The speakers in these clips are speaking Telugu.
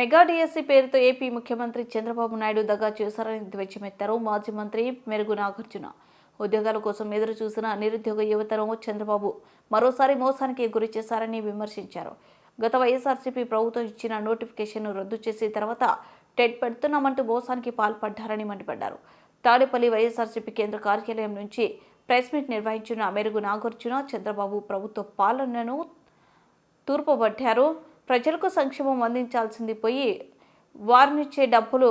మెగా డిఎస్సీ పేరుతో ఏపీ ముఖ్యమంత్రి చంద్రబాబు నాయుడు దగా చేశారని ధ్వజమెత్తారు మాజీ మంత్రి మెరుగు నాగార్జున. ఉద్యోగాల కోసం ఎదురు చూసిన నిరుద్యోగ యువతను చంద్రబాబు మరోసారి మోసానికి గురి చేశారని విమర్శించారు. గత వైఎస్ఆర్సీపీ ప్రభుత్వం ఇచ్చిన నోటిఫికేషన్ను రద్దు చేసి తర్వాత టెట్ పెడుతున్నామంటూ మోసానికి పాల్పడ్డారని మండిపడ్డారు. తాడేపల్లి వైఎస్ఆర్సీపీ కేంద్ర కార్యాలయం నుంచి ప్రెస్ మీట్ నిర్వహించిన మెరుగు నాగార్జున చంద్రబాబు ప్రభుత్వ పాలనను తూర్పుబట్టారు ప్రజలకు సంక్షేమం అందించాల్సింది పోయి వారినిచ్చే డబ్బులు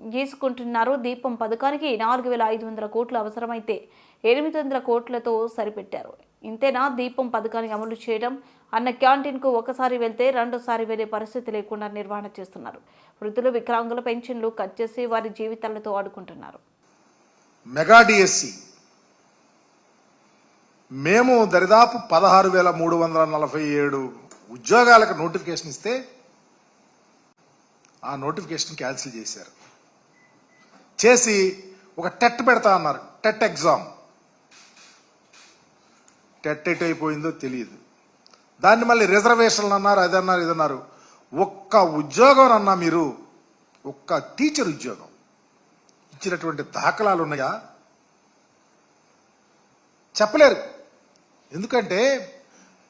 గీసుకుంటున్నారు దీపం పథకానికి నాలుగు వేల ఐదు వందల కోట్లు అవసరమైతే ఎనిమిది వందల కోట్లతో సరిపెట్టారు. ఇంతేనా? దీపం పథకాన్ని అమలు చేయడం అన్న క్యాంటీన్కు ఒకసారి వెళ్తే రెండోసారి వెళ్ళే పరిస్థితి లేకుండా నిర్వహణ చేస్తున్నారు. వృద్ధులు వికలాంగుల పెన్షన్లు కట్ చేసి వారి జీవితాలతో ఆడుకుంటున్నారు. మెగా డిఎస్సి మేము దరిదాపు పదహారు వేల మూడు వందల నలభై ఏడు ఉద్యోగాలకు నోటిఫికేషన్ ఇస్తే ఆ నోటిఫికేషన్ క్యాన్సిల్ చేశారు. చేసి ఒక టెట్ పెడతా అన్నారు. TET exam. టెట్ ఎట్ అయిపోయిందో తెలియదు. దాన్ని మళ్ళీ రిజర్వేషన్లు అన్నారు అది అన్నారు ఇది అన్నారు. ఒక్క ఉద్యోగం అన్నా మీరు ఒక్క టీచర్ ఉద్యోగం. ఇచ్చినటువంటి దాఖలాలు ఉన్నాయా? చెప్పలేరు. ఎందుకంటే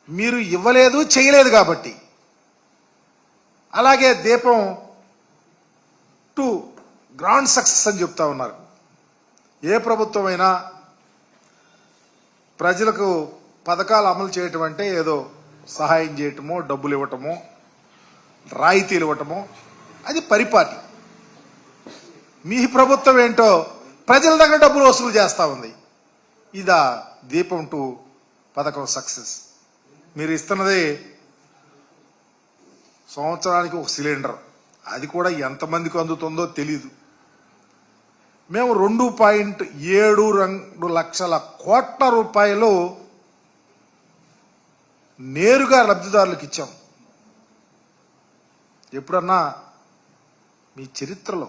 మీరు ఇవ్వలేదు చేయలేదు కాబట్టి. అలాగే దీపం టు గ్రాండ్ సక్సెస్ అని చెప్తా ఉన్నారు. ఏ ప్రభుత్వమైనా ప్రజలకు పథకాలు అమలు చేయటం అంటే ఏదో సహాయం చేయటమో డబ్బులు ఇవ్వటమో రాయితీలు ఇవ్వటమో అది పరిపాటి. మీ ప్రభుత్వం ఏంటో ప్రజల దగ్గర డబ్బులు వసూలు చేస్తూ ఉంది. ఇదా దీపం టు పథకం సక్సెస్ మీరు ఇస్తున్నది సంవత్సరానికి ఒక సిలిండర్. అది కూడా ఎంతమందికి అందుతుందో తెలీదు. మేము రెండు పాయింట్ ఏడు రెండు లక్షల కోట్ల రూపాయలు నేరుగా లబ్ధిదారులకు ఇచ్చాం. ఎప్పుడన్నా మీ చరిత్రలో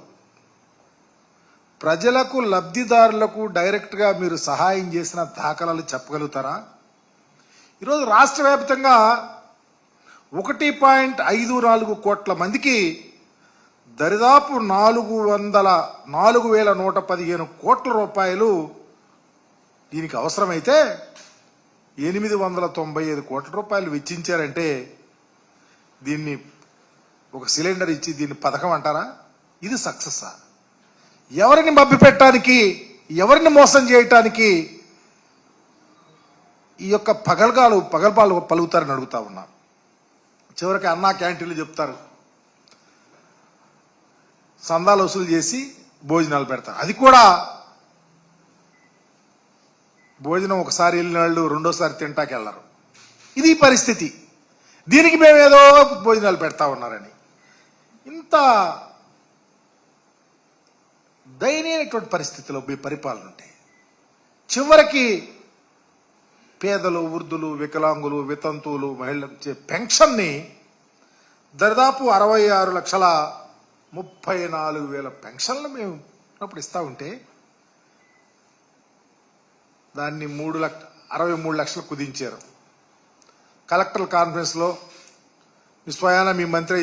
ప్రజలకు లబ్ధిదారులకు డైరెక్ట్గా మీరు సహాయం చేసిన దాఖలాలు చెప్పగలుగుతారా? ఈరోజు రాష్ట్ర వ్యాప్తంగా ఒకటి పాయింట్ ఐదు నాలుగు కోట్ల మందికి దరిదాపు నాలుగు వందల నాలుగు వేల నూట పదిహేను కోట్ల రూపాయలు దీనికి అవసరమైతే ఎనిమిది వందల తొంభై ఐదు కోట్ల రూపాయలు వెచ్చించారంటే దీన్ని ఒక సిలిండర్ ఇచ్చి దీన్ని పథకం అంటారా? ఇది సక్సెస్ ఎవరిని మభ్యపెట్టడానికి ఎవరిని మోసం చేయటానికి ఈ యొక్క పగలగాలు పగల్పాలు పలుకుతారని అడుగుతా ఉన్నా. చివరికి అన్నా క్యాంటీన్లు చెప్తారు. సందాలు వసూలు చేసి భోజనాలు పెడతారు. అది కూడా భోజనం ఒకసారి వెళ్ళిన వాళ్ళు రెండోసారి తింటాకి వెళ్ళరు ఇది పరిస్థితి. దీనికి మేమేదో భోజనాలు పెడతా ఉన్నారని. ఇంత దయనీయమైనటువంటి పరిస్థితిలో మీ పరిపాలన ఉంటే చివరికి పేదలు వృద్ధులు వికలాంగులు వితంతువులు మహిళలకు ఇచ్చే పెన్షన్ని దరిదాపు అరవై ఆరు లక్షల ముప్పై నాలుగు వేల పెన్షన్లు మేము అప్పుడు ఇస్తా ఉంటే దాన్ని మూడు లక్ష అరవై మూడు లక్షలు కుదించారు. కలెక్టర్ కాన్ఫరెన్స్లో మీ స్వయాన మీ మంత్రి